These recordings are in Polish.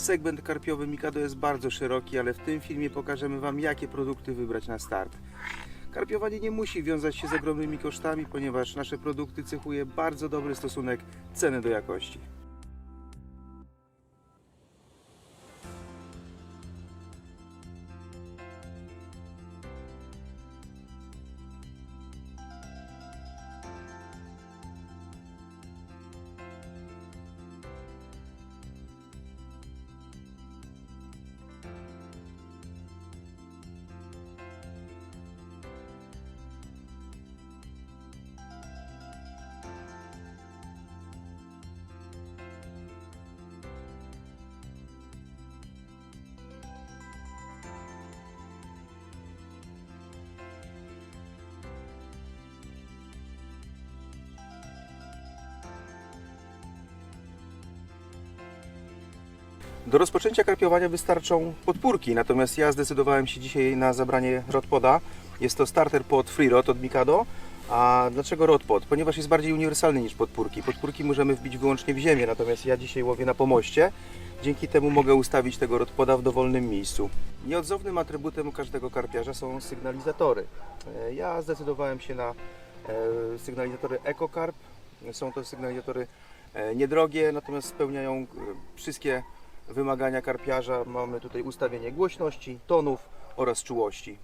Segment karpiowy Mikado jest bardzo szeroki, ale w tym filmie pokażemy Wam, jakie produkty wybrać na start. Karpiowanie nie musi wiązać się z ogromnymi kosztami, ponieważ nasze produkty cechuje bardzo dobry stosunek ceny do jakości. Do rozpoczęcia karpiowania wystarczą podpórki, natomiast ja zdecydowałem się dzisiaj na zabranie rodpoda. Jest to starter pod free rod od Mikado. A dlaczego rodpod? Ponieważ jest bardziej uniwersalny niż podpórki. Podpórki możemy wbić wyłącznie w ziemię, natomiast ja dzisiaj łowię na pomoście. Dzięki temu mogę ustawić tego rodpoda w dowolnym miejscu. Nieodzownym atrybutem każdego karpiarza są sygnalizatory. E, Ja zdecydowałem się na e, sygnalizatory EcoCarp. Są to sygnalizatory e, niedrogie, natomiast spełniają wszystkie wymagania karpiarza. Mamy tutaj ustawienie głośności, tonów oraz czułości.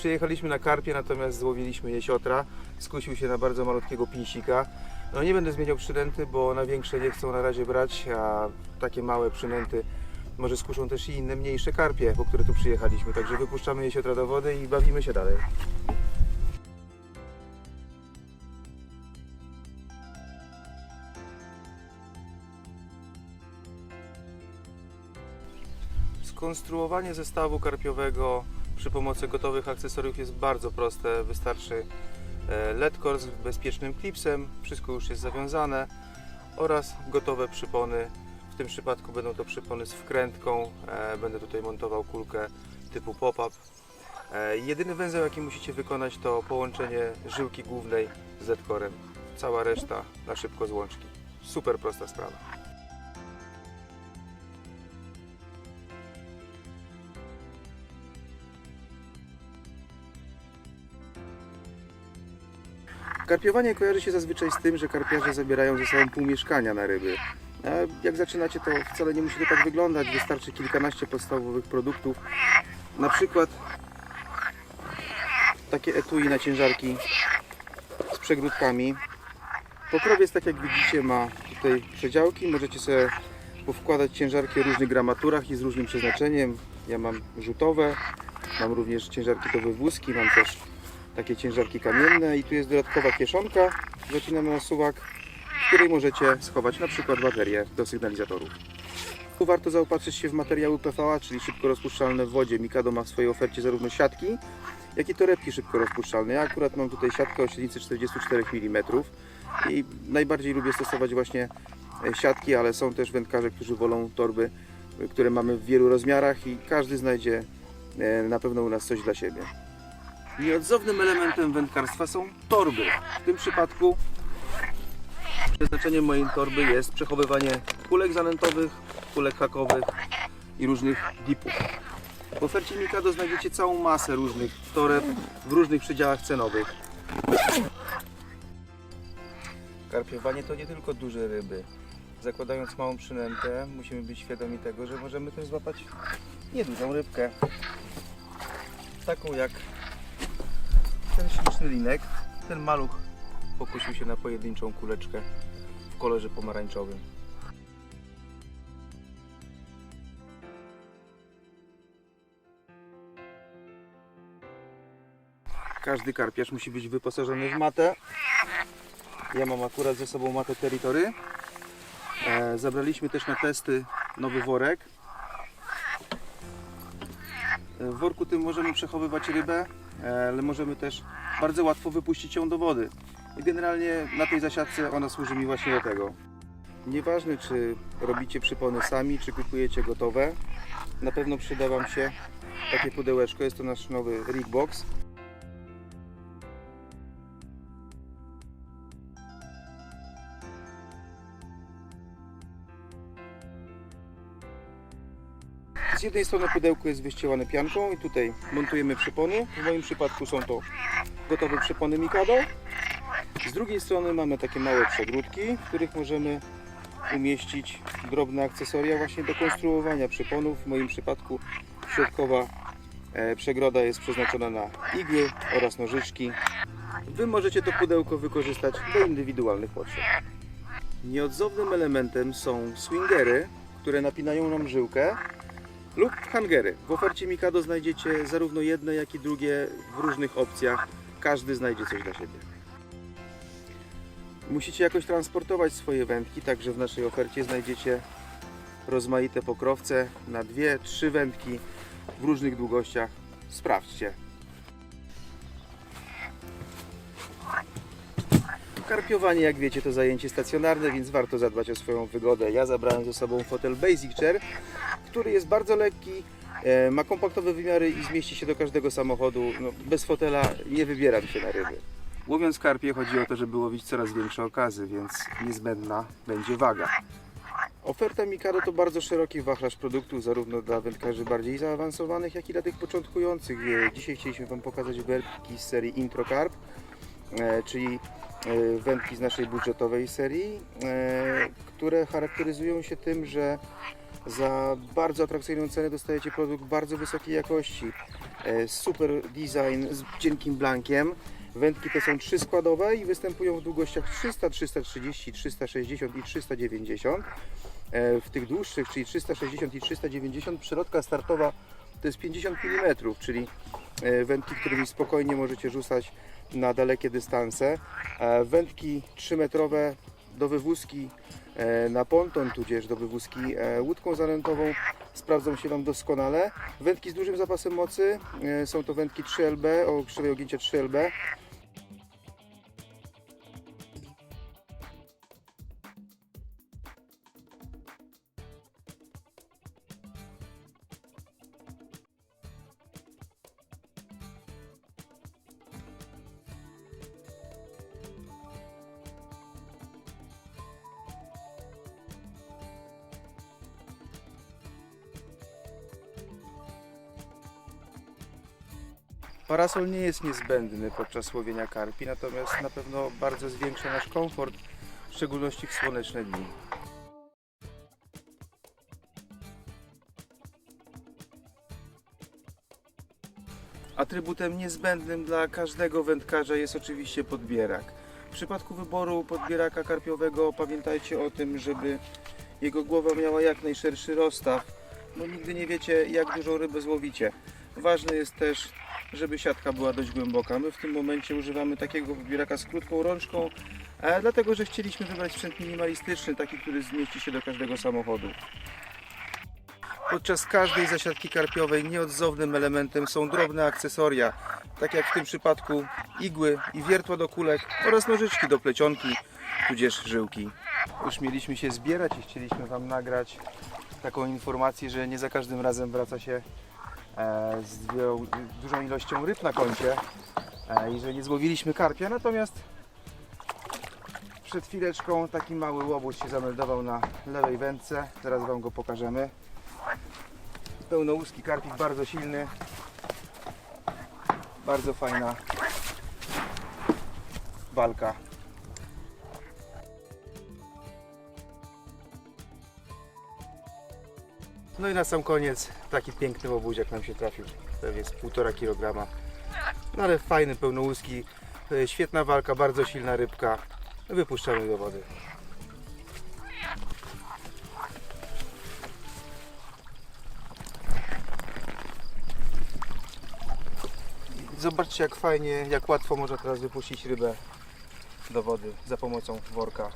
Przyjechaliśmy na karpie, natomiast złowiliśmy jesiotra. Skusił się na bardzo malutkiego pinsika. No nie będę zmieniał przynęty, bo na większe nie chcą na razie brać, a takie małe przynęty może skuszą też i inne mniejsze karpie, po które tu przyjechaliśmy. Także wypuszczamy jesiotra do wody i bawimy się dalej. Skonstruowanie zestawu karpiowego przy pomocy gotowych akcesoriów jest bardzo proste. Wystarczy e, LED core z bezpiecznym klipsem, wszystko już jest zawiązane oraz gotowe przypony. W tym przypadku będą to przypony z wkrętką. E, Będę tutaj montował kulkę typu pop-up. E, Jedyny węzeł jaki musicie wykonać to połączenie żyłki głównej z LED corem. Cała reszta na szybko z łączki. Super prosta sprawa. Karpiowanie kojarzy się zazwyczaj z tym, że karpiarze zabierają ze sobą pół mieszkania na ryby. A jak zaczynacie, to wcale nie musi to tak wyglądać. Wystarczy kilkanaście podstawowych produktów. Na przykład takie etui na ciężarki z przegródkami. Pokrowiec, tak jak widzicie, ma tutaj przedziałki. Możecie sobie powkładać ciężarki o różnych gramaturach i z różnym przeznaczeniem. Ja mam rzutowe, mam również ciężarki do wywózki, mam też takie ciężarki kamienne i tu jest dodatkowa kieszonka zacinana na suwak, w której możecie schować na przykład baterię do sygnalizatorów. Tu warto zaopatrzyć się w materiały PVA, czyli szybko rozpuszczalne w wodzie. Mikado ma w swojej ofercie zarówno siatki, jak i torebki szybko rozpuszczalne. Ja akurat mam tutaj siatkę o średnicy 44 mm i najbardziej lubię stosować właśnie e, siatki, ale są też wędkarze, którzy wolą torby, e, które mamy w wielu rozmiarach i każdy znajdzie e, na pewno u nas coś dla siebie. Nieodzownym elementem wędkarstwa są torby. W tym przypadku przeznaczeniem mojej torby jest przechowywanie kulek zanętowych, kulek hakowych i różnych dipów. W ofercie Mikado znajdziecie całą masę różnych toreb w różnych przedziałach cenowych. Karpiowanie to nie tylko duże ryby. Zakładając małą przynętę, musimy być świadomi tego, że możemy też złapać niedużą rybkę. Taką jak ten śliczny linek, ten maluch pokusił się na pojedynczą kuleczkę w kolorze pomarańczowym. Każdy karpiarz musi być wyposażony w matę. Ja mam akurat ze sobą matę Territory. E, zabraliśmy też na testy nowy worek. E, W worku tym możemy przechowywać rybę, ale możemy też bardzo łatwo wypuścić ją do wody. I generalnie na tej zasiadce ona służy mi właśnie do tego. Nieważne czy robicie przypony sami, czy kupujecie gotowe, na pewno przyda Wam się takie pudełeczko. Jest to nasz nowy rig Z jednej strony pudełko jest wyścielane pianką i tutaj montujemy przypony. W moim przypadku są to gotowe przypony Mikado. Z drugiej strony mamy takie małe przegródki, w których możemy umieścić drobne akcesoria właśnie do konstruowania przyponów. W moim przypadku środkowa e, przegroda jest przeznaczona na igły oraz nożyczki. Wy możecie to pudełko wykorzystać do indywidualnych potrzeb. Nieodzownym elementem są swingery, które napinają nam żyłkę lub hangery. W ofercie Mikado znajdziecie zarówno jedne, jak i drugie w różnych opcjach. Każdy znajdzie coś dla siebie. Musicie jakoś transportować swoje wędki, także w naszej ofercie znajdziecie rozmaite pokrowce na dwie, trzy wędki w różnych długościach. Sprawdźcie. Karpiowanie, jak wiecie, to zajęcie stacjonarne, więc warto zadbać o swoją wygodę. Ja zabrałem ze sobą fotel Basic Chair, który jest bardzo lekki, e, ma kompaktowe wymiary i zmieści się do każdego samochodu. No, bez fotela nie wybieram się na ryby. Łowiąc karpie chodzi o to, żeby łowić coraz większe okazy, więc niezbędna będzie waga. Oferta Mikado to bardzo szeroki wachlarz produktów, zarówno dla wędkarzy bardziej zaawansowanych, jak i dla tych początkujących. E, Dzisiaj chcieliśmy Wam pokazać wędki z serii Intro Carp, e, czyli wędki z naszej budżetowej serii, e, które charakteryzują się tym, że za bardzo atrakcyjną cenę dostajecie produkt bardzo wysokiej jakości. E, Super design z cienkim blankiem. Wędki te są trzy składowe i występują w długościach 300, 330, 360 i 390. E, W tych dłuższych, czyli 360 i 390, przyrodka startowa to jest 50 mm, czyli e, wędki, którymi spokojnie możecie rzucać na dalekie dystanse. E, Wędki 3-metrowe do wywózki e, na ponton, tudzież do wywózki e, łódką zanętową sprawdzą się Wam doskonale. Wędki z dużym zapasem mocy są to wędki 3LB o krzywej ogięcie 3LB. Parasol nie jest niezbędny podczas łowienia karpi, natomiast na pewno bardzo zwiększa nasz komfort, w szczególności w słoneczne dni. Atrybutem niezbędnym dla każdego wędkarza jest oczywiście podbierak. W przypadku wyboru podbieraka karpiowego pamiętajcie o tym, żeby jego głowa miała jak najszerszy rozstaw, bo nigdy nie wiecie jak dużą rybę złowicie. Ważne jest też, żeby siatka była dość głęboka. My w tym momencie używamy takiego podbieraka z krótką rączką, e, dlatego że chcieliśmy wybrać sprzęt minimalistyczny, taki, który zmieści się do każdego samochodu. Podczas każdej zasiadki karpiowej nieodzownym elementem są drobne akcesoria, tak jak w tym przypadku igły i wiertła do kulek oraz nożyczki do plecionki, tudzież żyłki. Już mieliśmy się zbierać i chcieliśmy Wam nagrać taką informację, że nie za każdym razem wraca się z wielu- dużą ilością ryb na koncie e, i że nie złowiliśmy karpia, natomiast przed chwileczką taki mały łobuz się zameldował na lewej wędce, teraz Wam go pokażemy. Pełnołuski karpik, bardzo silny, bardzo fajna walka. No i na sam koniec taki piękny łobuziak nam się trafił. Pewnie jest 1,5 kg. No ale fajny, pełnołuski, e, świetna walka, bardzo silna rybka. Wypuszczamy do wody. Zobaczcie jak fajnie, jak łatwo można teraz wypuścić rybę do wody za pomocą worka